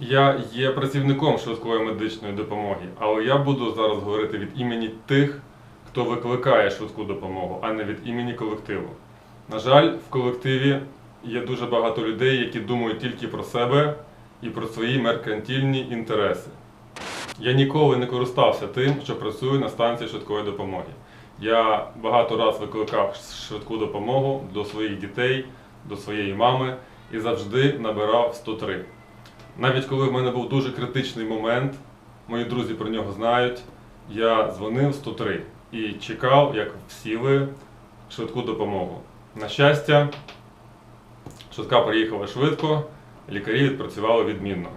Я є працівником швидкої медичної допомоги, але я буду зараз говорити від імені тих, хто викликає швидку допомогу, а не від імені колективу. На жаль, в колективі є дуже багато людей, які думають тільки про себе і про свої меркантильні інтереси. Я ніколи не користався тим, що працюю на станції швидкої допомоги. Я багато раз викликав швидку допомогу до своїх дітей, до своєї мами і завжди набирав 103. Навіть коли в мене був дуже критичний момент, мої друзі про нього знають, я дзвонив 103 і чекав, як всі ви, швидку допомогу. На щастя, швидка приїхала швидко, лікарі відпрацювали відмінно.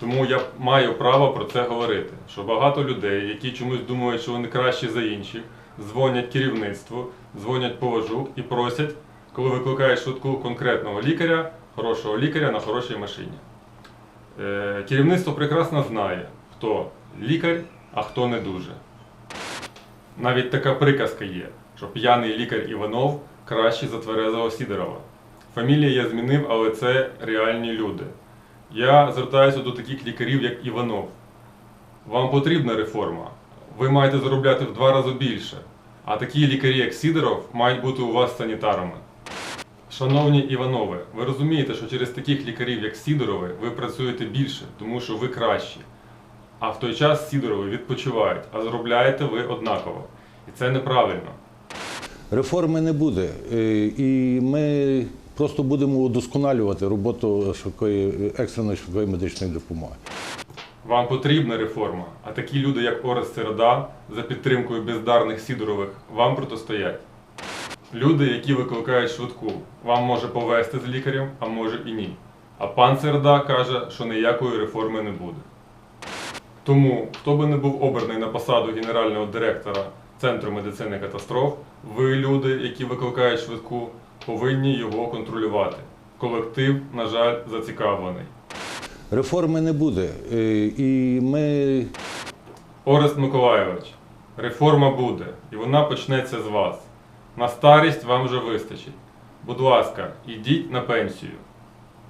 Тому я маю право про це говорити, що багато людей, які чомусь думають, що вони кращі за інших, дзвонять керівництву, дзвонять поважу і просять, коли викликають швидку конкретного лікаря, хорошого лікаря на хорошій машині. Е, Керівництво прекрасно знає, хто лікар, а хто не дуже. Навіть така приказка є, що п'яний лікар Іванов кращий за тверезого Сідорова. Фамілії я змінив, але це реальні люди. Я звертаюся до таких лікарів, як Іванов. Вам потрібна реформа. Ви маєте заробляти в два рази більше. А такі лікарі, як Сідоров, мають бути у вас санітарами. Шановні Іванови, ви розумієте, що через таких лікарів, як Сідорови, ви працюєте більше, тому що ви кращі. А в той час Сідорови відпочивають, а заробляєте ви однаково. І це неправильно. Реформи не буде. Е, І ми просто будемо удосконалювати роботу швидкої екстреної швидкої медичної допомоги. Вам потрібна реформа, а такі люди, як Орест Середа, за підтримкою бездарних Сідорових, вам протистоять. Люди, які викликають швидку, вам може повести з лікарем, а може і ні. А пан Середа каже, що ніякої реформи не буде. Тому, хто би не був обраний на посаду генерального директора Центру медицини катастроф, ви, люди, які викликають швидку, повинні його контролювати. Колектив, на жаль, зацікавлений. Реформи не буде. Е, І ми Орест Миколайович, реформа буде, і вона почнеться з вас. На старість вам вже вистачить. Будь ласка, ідіть на пенсію.